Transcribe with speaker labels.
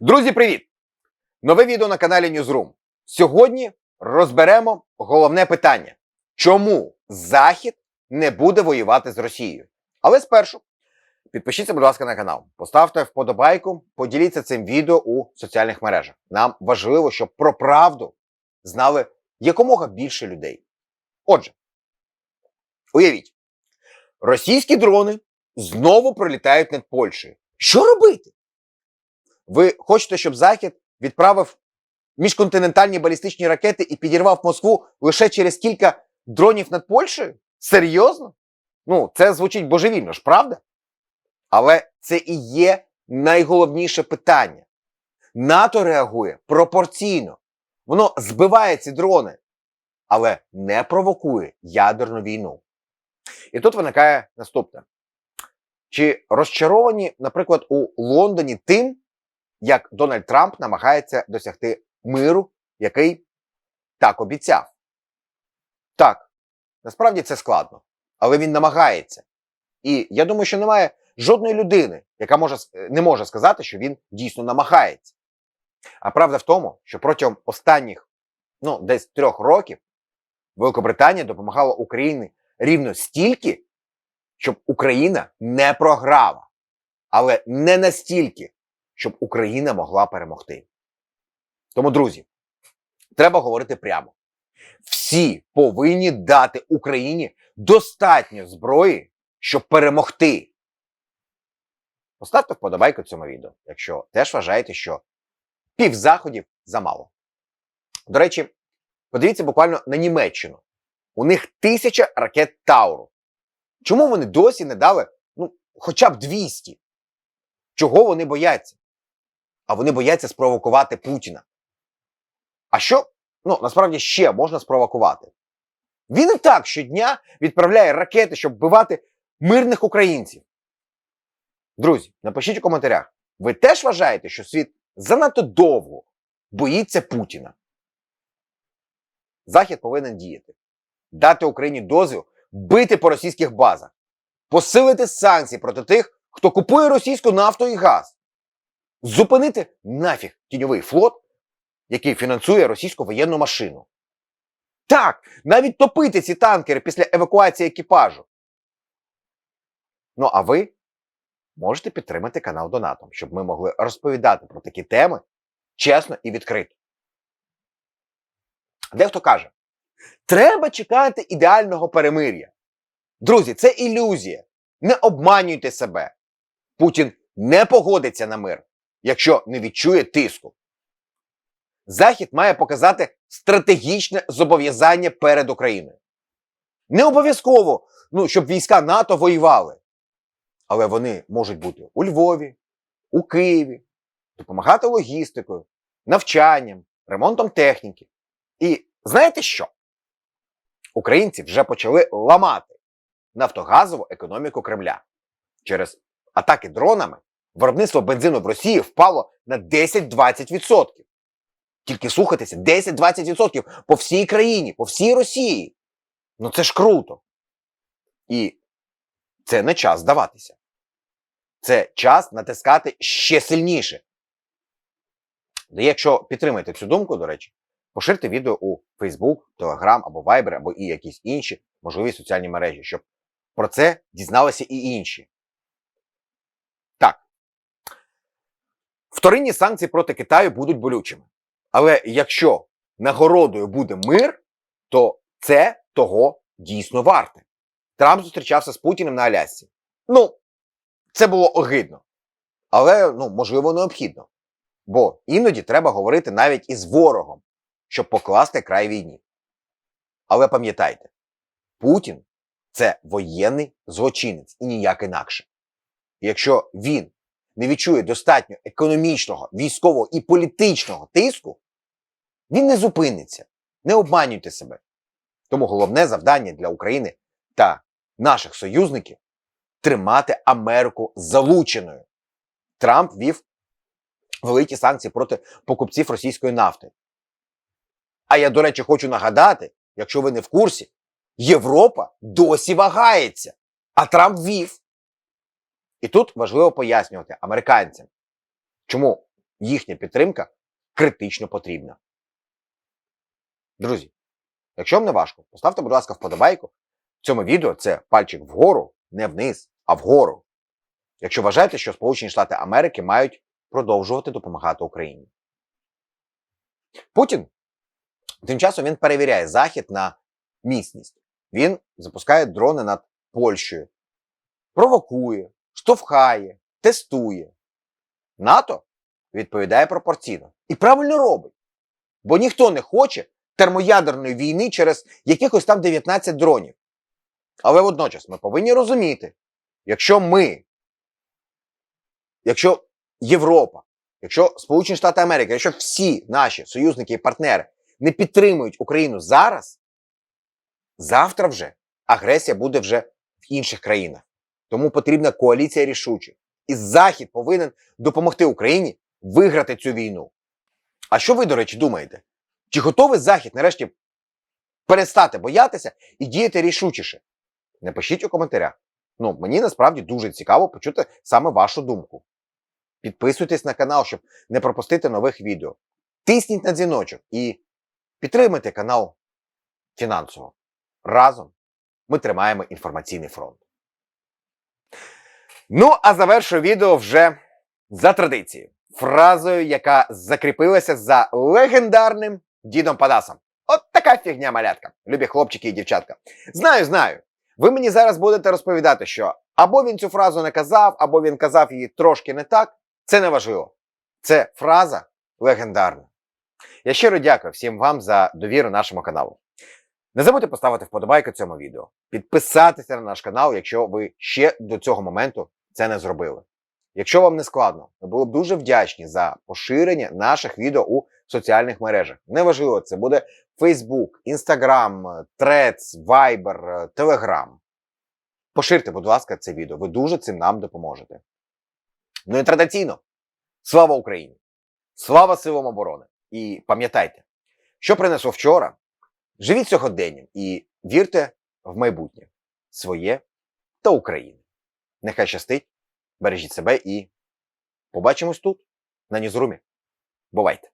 Speaker 1: Друзі, привіт! Нове відео на каналі Newsroom. Сьогодні розберемо головне питання: чому Захід не буде воювати з Росією? Але спершу підпишіться, будь ласка, на канал, поставте вподобайку, поділіться цим відео у соціальних мережах. Нам важливо, щоб про правду знали якомога більше людей. Отже, уявіть, російські дрони знову пролітають над Польщею. Що робити? Ви хочете, щоб Захід відправив міжконтинентальні балістичні ракети і підірвав Москву лише через кілька дронів над Польщею? Серйозно? Ну, це звучить божевільно ж, правда? Але це і є найголовніше питання. НАТО реагує пропорційно. Воно збиває ці дрони, але не провокує ядерну війну. І тут виникає наступне: чи розчаровані, наприклад, у Лондоні тим, як Дональд Трамп намагається досягти миру, який так обіцяв? Так, насправді це складно, але він намагається. І я думаю, що немає жодної людини, яка може, не може сказати, що він дійсно намагається. А правда в тому, що протягом останніх ну, десь трьох років Великобританія допомагала Україні рівно стільки, щоб Україна не програла, але не настільки, щоб Україна могла перемогти. Тому, друзі, треба говорити прямо. Всі повинні дати Україні достатньо зброї, щоб перемогти. Поставте вподобайку цьому відео, якщо теж вважаєте, що пів заходів замало. До речі, подивіться буквально на Німеччину. У них тисяча ракет Тауру. Чому вони досі не дали ну, хоча б 200? Чого вони бояться? А вони бояться спровокувати Путіна. А що ну, насправді ще можна спровокувати? Він і так щодня відправляє ракети, щоб вбивати мирних українців. Друзі, напишіть у коментарях, ви теж вважаєте, що світ занадто довго боїться Путіна? Захід повинен діяти, дати Україні дозвіл бити по російських базах, посилити санкції проти тих, хто купує російську нафту і газ, зупинити нафіг тіньовий флот, який фінансує російську воєнну машину. Так, навіть топити ці танкери після евакуації екіпажу. Ну а ви можете підтримати канал Донатом, щоб ми могли розповідати про такі теми чесно і відкрито. Дехто каже, треба чекати ідеального перемир'я. Друзі, це ілюзія. Не обманюйте себе. Путін не погодиться на мир, якщо не відчує тиску. Захід має показати стратегічне зобов'язання перед Україною. Не обов'язково, ну, щоб війська НАТО воювали. Але вони можуть бути у Львові, у Києві, допомагати логістикою, навчанням, ремонтом техніки. І знаєте що? Українці вже почали ламати нафтогазову економіку Кремля. Через атаки дронами виробництво бензину в Росії впало на 10-20%. Тільки слухайтеся, 10-20% по всій країні, по всій Росії. Ну це ж круто. І це не час здаватися. Це час натискати ще сильніше. Ну, Якщо підтримаєте цю думку, до речі, поширте відео у Facebook, Telegram або Viber, або і якісь інші можливі соціальні мережі, щоб про це дізналися і інші. Так. Вторинні санкції проти Китаю будуть болючими. Але якщо нагородою буде мир, то це того дійсно варте. Трамп зустрічався з Путіним на Алясці. Ну, це було огидно. Але, ну, можливо, необхідно. Бо іноді треба говорити навіть із ворогом, щоб покласти край війні. Але пам'ятайте, Путін це воєнний злочинець і ніяк інакше. Якщо він не відчує достатньо економічного, військового і політичного тиску, він не зупиниться. Не обманюйте себе. Тому головне завдання для України та наших союзників тримати Америку залученою. Трамп вів великі санкції проти покупців російської нафти. А я, до речі, хочу нагадати, якщо ви не в курсі, Європа досі вагається, а Трамп вів. І тут важливо пояснювати американцям, чому їхня підтримка критично потрібна. Друзі, якщо вам не важко, поставте, будь ласка, вподобайку. В цьому відео це пальчик вгору, не вниз, а вгору. Якщо вважаєте, що Сполучені Штати Америки мають продовжувати допомагати Україні. Путін тим часом він перевіряє захід на міцність. Він запускає дрони над Польщею, провокує, штовхає, тестує. НАТО відповідає пропорційно і правильно робить. Бо ніхто не хоче термоядерної війни через якихось там 19 дронів. Але водночас ми повинні розуміти, якщо ми, якщо Європа, якщо Сполучені Штати Америки, якщо всі наші союзники і партнери не підтримують Україну зараз, завтра вже агресія буде вже в інших країнах. Тому потрібна коаліція рішучих. І Захід повинен допомогти Україні виграти цю війну. А що ви, до речі, думаєте? Чи готовий Захід нарешті перестати боятися і діяти рішучіше? Напишіть у коментарях. Ну, мені насправді дуже цікаво почути саме вашу думку. Підписуйтесь на канал, щоб не пропустити нових відео. Тисніть на дзвіночок і підтримайте канал фінансово. Разом ми тримаємо інформаційний фронт. Ну, а завершую відео вже за традицією. Фразою, яка закріпилася за легендарним дідом Падасом. От така фігня малятка, любі хлопчики і дівчатка. Знаю, знаю. Ви мені зараз будете розповідати, що або він цю фразу не казав, або він казав її трошки не так. Це не важливо. Це фраза легендарна. Я щиро дякую всім вам за довіру нашому каналу. Не забудьте поставити вподобайку цьому відео, підписатися на наш канал, якщо ви ще до цього моменту це не зробили. Якщо вам не складно, ми були б дуже вдячні за поширення наших відео у соціальних мережах. Неважливо, це буде Facebook, Instagram, Threads, Viber, Telegram. Поширте, будь ласка, це відео. Ви дуже цим нам допоможете. Ну і традиційно, слава Україні! Слава силам оборони! І пам'ятайте, що принесло вчора, живіть сьогоденням і вірте в майбутнє своє та України. Нехай щастить, бережіть себе і побачимось тут, на Ньюзрумі. Бувайте!